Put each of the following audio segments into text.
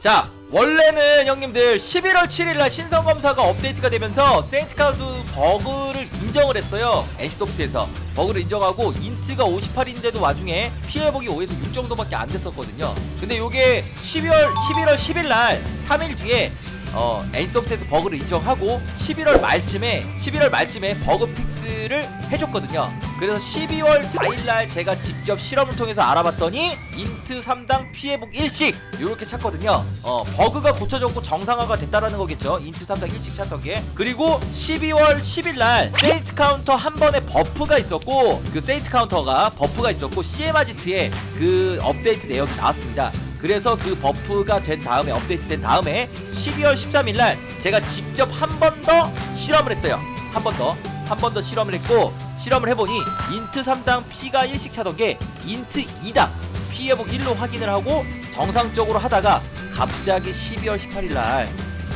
자 원래는 형님들 11월 7일날 신성검사가 업데이트가 되면서 세인트카우드 버그를 인정을 했어요. NC소프트에서. 버그를 인정하고 인트가 58인데도 와중에 피해보기 5에서 6 정도밖에 안 됐었거든요. 근데 요게 12월 11월 10일날 3일 뒤에 어, NC소프트에서 버그를 인정하고 11월 말쯤에 11월 말쯤에 버그 픽스를 해줬거든요. 그래서 12월 4일날 제가 직접 실험을 통해서 알아봤더니 인트 3당 피해복 1씩 이렇게 찾거든요. 어, 버그가 고쳐졌고 정상화가 됐다라는 거겠죠. 인트 3당 1씩 찾던 게 그리고 12월 10일날 세이트 카운터 한 번에 버프가 있었고 그 세이트 카운터가 버프가 있었고 CM아지트에 그 업데이트 내역이 나왔습니다. 그래서 그 버프가 된 다음에 업데이트 된 다음에 12월 13일 날 제가 직접 한 번 더 실험을 했어요. 한 번 더. 한 번 더 실험을 했고 실험을 해보니 인트 3당 피가 1씩 차던 게 인트 2당 피 회복 1로 확인을 하고 정상적으로 하다가 갑자기 12월 18일 날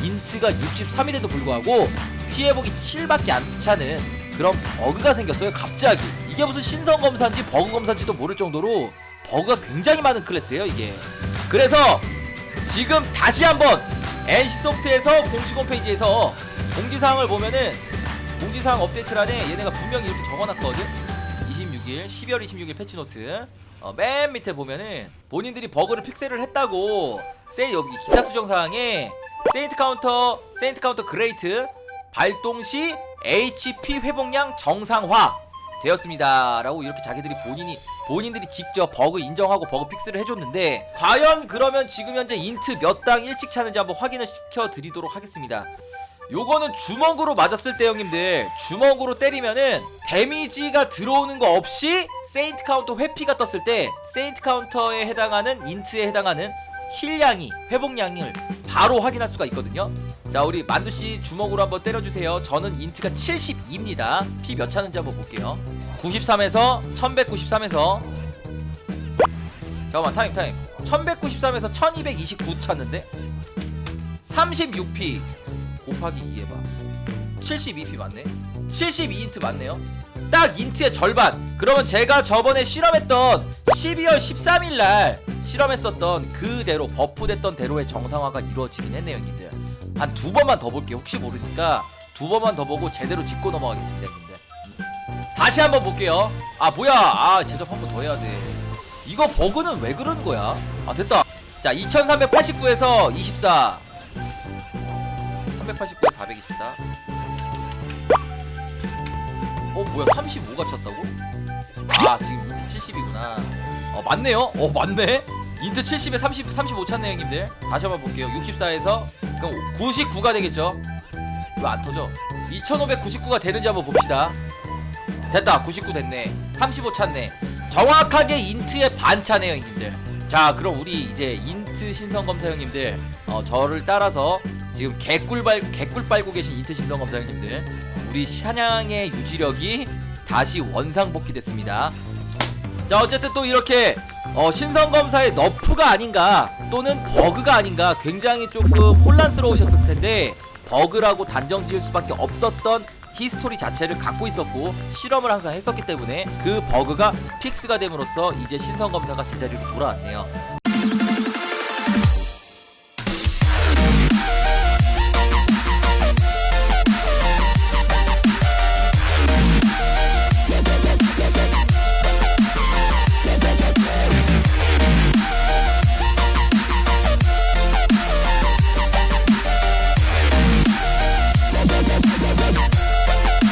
인트가 63일에도 불구하고 피 회복이 7밖에 안 차는 그런 버그가 생겼어요. 갑자기 이게 무슨 신성 검사인지 버그 검사인지도 모를 정도로 버그가 굉장히 많은 클래스예요 이게. 그래서 지금 다시 한번 NC소프트에서 공식 홈페이지에서 공지사항을 보면은 공지사항 업데이트란에 얘네가 분명히 이렇게 적어놨거든. 26일 12월 26일 패치노트. 어, 맨 밑에 보면은 본인들이 버그를 픽셀을 했다고. 세 여기 기타 수정 사항에 세인트 카운터 세인트 카운터 그레이트 발동 시 HP 회복량 정상화 되었습니다라고 이렇게 자기들이 본인이 본인들이 직접 버그 인정하고 버그 픽스를 해줬는데 과연 그러면 지금 현재 인트 몇 당 일찍 차는지 한번 확인을 시켜 드리도록 하겠습니다. 요거는 주먹으로 맞았을 때 형님들 주먹으로 때리면은 데미지가 들어오는 거 없이 세인트 카운터 회피가 떴을 때 세인트 카운터에 해당하는 인트에 해당하는 힐량이 회복량을 바로 확인할 수가 있거든요. 자 우리 만두씨 주먹으로 한번 때려주세요. 저는 인트가 72입니다. 피 몇 차는지 한번 볼게요. 93에서 1193에서 잠깐만 타임 타임 1193에서 1229 찼는데 36p 곱하기 2 해봐. 72p 맞네? 72인트 맞네요? 딱 인트의 절반! 그러면 제가 저번에 실험했던 12월 13일날 실험했었던 그대로 버프됐던 대로의 정상화가 이루어지긴 했네요 형님들. 한 두 번만 더 볼게요. 혹시 모르니까 두 번만 더 보고 제대로 짚고 넘어가겠습니다 형님들. 다시 한번 볼게요. 아 뭐야! 아 제작 한번 더 해야 돼. 이거 버그는 왜 그러는 거야? 아 됐다. 자 2389에서 24 389에 424. 어 뭐야 35가 쳤다고? 아 지금 인트 70이구나. 어 맞네요. 어 맞네. 인트 70에 30 35 찼네 형님들. 다시 한번 볼게요. 64에서 그럼 99가 되겠죠? 왜안 터져? 2599가 되는지 한번 봅시다. 됐다 99 됐네 35 찼네 정확하게 인트의 반 차네요 형님들 자 그럼 우리 이제 인트 신성 검사 형님들 어, 저를 따라서 지금 개꿀 발 개꿀 빨고 계신 인트 신성 검사 형님들 우리 사냥의 유지력이 다시 원상 복귀 됐습니다 자 어쨌든 또 이렇게 어, 신성 검사의 너프가 아닌가 또는 버그가 아닌가 굉장히 조금 혼란스러우셨을 텐데 버그라고 단정 지을 수밖에 없었던 히스토리 자체를 갖고 있었고 실험을 항상 했었기 때문에 그 버그가 픽스가 됨으로써 이제 신성 검사가 제자리로 돌아왔네요.